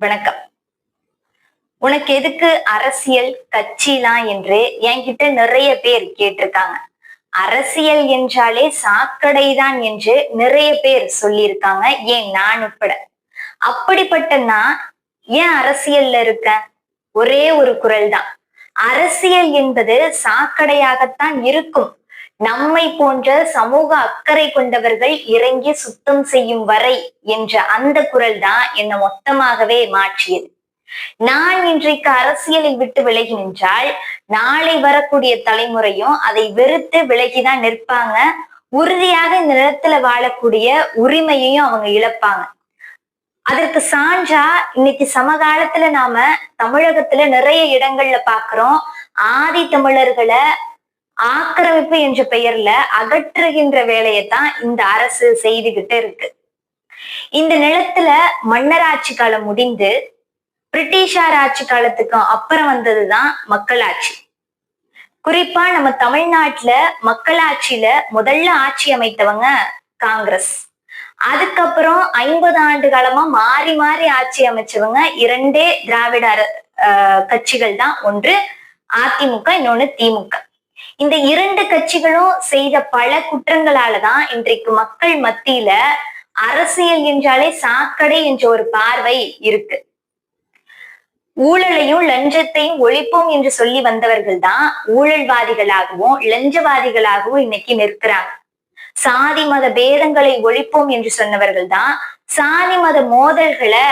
வணக்கம். உனக்கு எதுக்கு அரசியல் கட்சிலாம் என்று என்கிட்ட நிறைய பேர் கேட்டிருக்காங்க. அரசியல் என்றாலே சாக்கடைதான் என்று நிறைய பேர் சொல்லியிருக்காங்க. ஏன் நான் உட்பட? அப்படிப்பட்ட நான் ஏன் அரசியல்ல இருக்கேன்? ஒரே ஒரு குரல் தான் அரசியல் என்பது சாக்கடையாகத்தான் இருக்கும். நம்மை போன்ற சமூக அக்கறை கொண்டவர்கள் இறங்கி சுத்தம் செய்யும் வரை என்ற அந்த குரல் தான் என்னை மொத்தமாகவே மாற்றியது. நான் இன்றைக்கு அரசியலை விட்டு விலகி நின்றால் நாளை வரக்கூடிய தலைமுறையும் அதை வெறுத்து விலகிதான் நிற்பாங்க. உறுதியாக இந்த நிலத்துல வாழக்கூடிய உரிமையையும் அவங்க இழப்பாங்க. அதற்கு சான்றா இன்னைக்கு சமகாலத்துல நாம தமிழகத்துல நிறைய இடங்கள்ல பாக்குறோம். ஆதி தமிழர்களை ஆக்கிரமிப்பு என்ற பெயர்ல அகற்றுகின்ற வேலையைத்தான் இந்த அரசு செய்துகிட்டு இருக்கு. இந்த நிலத்துல மன்னராட்சி காலம் முடிந்து பிரிட்டிஷார் ஆட்சி காலத்துக்கும் அப்புறம் வந்ததுதான் மக்களாட்சி. குறிப்பா நம்ம தமிழ்நாட்டுல மக்களாட்சியில முதல்ல ஆட்சி அமைத்தவங்க காங்கிரஸ். அதுக்கப்புறம் ஐம்பது ஆண்டு காலமா மாறி மாறி ஆட்சி அமைச்சவங்க இரண்டே திராவிட கட்சிகள் தான் ஒன்று அதிமுக இன்னொன்னு திமுக இந்த இரண்டு கட்சிகளும் செய்த பல குற்றங்களாலதான் இன்றைக்கு மக்கள் மத்தியில அரசியல் என்றாலே சாக்கடை என்ற ஒரு பார்வை இருக்கு. ஊழலையும் லஞ்சத்தையும் ஒழிப்போம் என்று சொல்லி வந்தவர்கள் தான் ஊழல்வாதிகளாகவும் லஞ்சவாதிகளாகவும் இன்னைக்கு நிற்கிறாங்க. சாதி மத பேதங்களை ஒழிப்போம் என்று சொன்னவர்கள் தான் சாதி மத மோதல்களை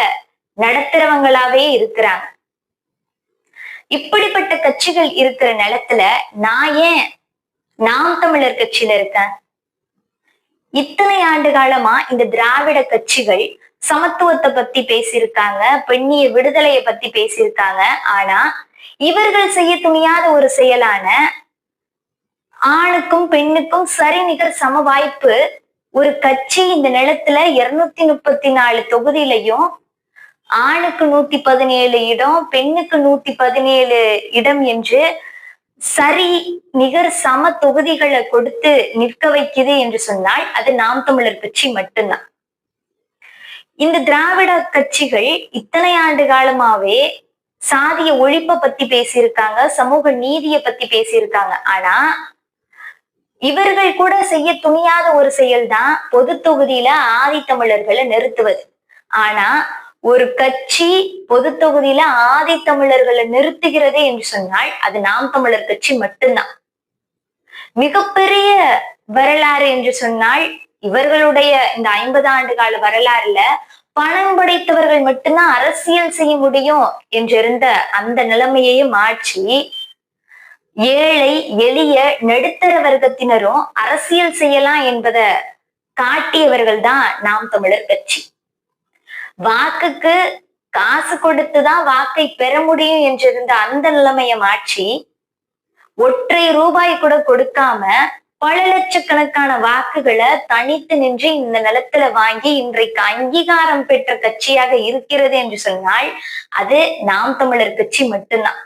நடத்துறவங்களாவே இருக்கிறாங்க. இப்படிப்பட்ட கட்சிகள் இருக்கிற நிலத்துல நான் ஏன் நாம் தமிழர் கட்சியில இருக்கேன்? இத்தனை ஆண்டு காலமா இந்த திராவிட கட்சிகள் சமத்துவத்தை பத்தி பேசியிருக்காங்க பெண்ணிய விடுதலையை பத்தி பேசியிருக்காங்க. ஆனா இவர்கள் செய்ய துணியாத ஒரு செயலான ஆணுக்கும் பெண்ணுக்கும் சரி நிகர் சம வாய்ப்பு ஒரு கட்சி இந்த நிலத்துல இருநூத்தி முப்பத்தி நாலு தொகுதியிலையும் ஆணுக்கு நூத்தி பதினேழு இடம் பெண்ணுக்கு நூத்தி பதினேழு இடம் என்று சரி நிகர் சம தொகுதிகளை கொடுத்து நிற்க வைக்குது என்று சொன்னால் அது நாம் தமிழர் கட்சி மட்டும்தான். இந்த திராவிட கட்சிகள் இத்தனை ஆண்டு காலமாவே சாதிய ஒழிப்பை பத்தி பேசியிருக்காங்க சமூக நீதியை பத்தி பேசியிருக்காங்க. ஆனா இவர்கள் கூட செய்ய துணியாத ஒரு செயல் தான் பொது தொகுதியில ஆதித்தமிழர்களை நிறுத்துவது. ஆனா ஒரு கட்சி பொது தொகுதியில ஆதி தமிழர்களை நிறுத்துகிறது என்று சொன்னால் அது நாம் தமிழர் கட்சி மட்டும்தான். மிகப்பெரிய வரலாறு என்று சொன்னால் இவர்களுடைய இந்த ஐம்பது ஆண்டு கால வரலாறுல பணம் படைத்தவர்கள் மட்டும்தான் அரசியல் செய்ய முடியும் என்றிருந்த அந்த நிலைமையையும் மாற்றி ஏழை எளிய நடுத்தர வர்க்கத்தினரும் அரசியல் செய்யலாம் என்பதை காட்டியவர்கள் தான் நாம் தமிழர் கட்சி. வாக்குக்கு காசு கொடுத்துதான் வாக்கை பெற முடியும் என்றிருந்த அந்த நிலைமையை மாற்றி ஒற்றை ரூபாய் கூட கொடுக்காம பல லட்சக்கணக்கான வாக்குகளை தனித்து நின்று இந்த நிலத்துல வாங்கி இன்றைக்கு அங்கீகாரம் பெற்ற கட்சியாக இருக்கிறது என்று சொன்னால் அது நாம் தமிழர் கட்சி மட்டும்தான்.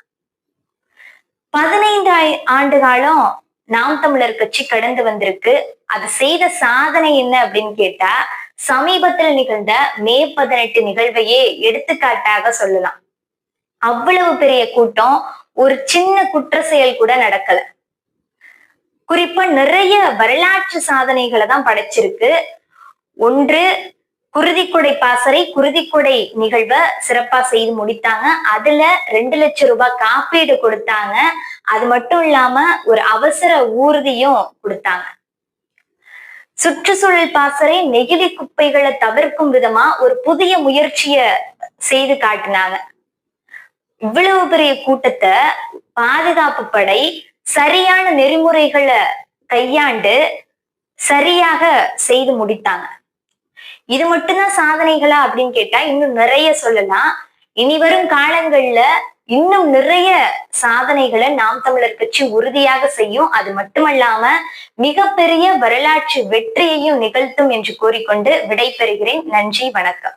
பதினைந்து ஆண்டு காலம் நாம் தமிழர் கட்சி கடந்து வந்திருக்கு. அது செய்த சாதனை என்ன அப்படின்னு கேட்டா சமீபத்தில் நிகழ்ந்த மே பதினெட்டு நிகழ்வையே எடுத்துக்காட்டாக சொல்லலாம். அவ்வளவு பெரிய கூட்டம் ஒரு சின்ன குற்ற செயல் கூட நடக்கல. குறிப்பா நிறைய வரலாற்று சாதனைகளை தான் படைச்சிருக்கு. ஒன்று குருதிக்குடை பாசறை குருதிக்குடை நிகழ்வை சிறப்பா செய்து முடித்தாங்க. அதுல ரெண்டு லட்சம் ரூபாய் காப்பீடு கொடுத்தாங்க. அது மட்டும் இல்லாம ஒரு அவசர ஊர்தியும் கொடுத்தாங்க. சுற்றுச்சூழல் பாசறை நெகிழி குப்பைகளை தவிர்க்கும் விதமா ஒரு புதிய முயற்சிய செய்து காட்டினாங்க. இவ்வளவு பெரிய கூட்டத்தை பாதுகாப்பு படை சரியான நெறிமுறைகளை கையாண்டு சரியாக செய்து முடித்தாங்க. இது மட்டும்தான் சாதனைகளா அப்படின்னு கேட்டா இன்னும் நிறைய சொல்லலாம். இனி வரும் காலங்கள்ல இன்னும் நிறைய சாதனைகளை நாம் தமிழர் கட்சி உறுதியாக செய்யும். அது மட்டுமல்லாம மிகப்பெரிய வரலாற்று வெற்றியையும் நிகழ்த்தும் என்று கூறிக்கொண்டு விடை பெறுகிறேன் நன்றி வணக்கம்.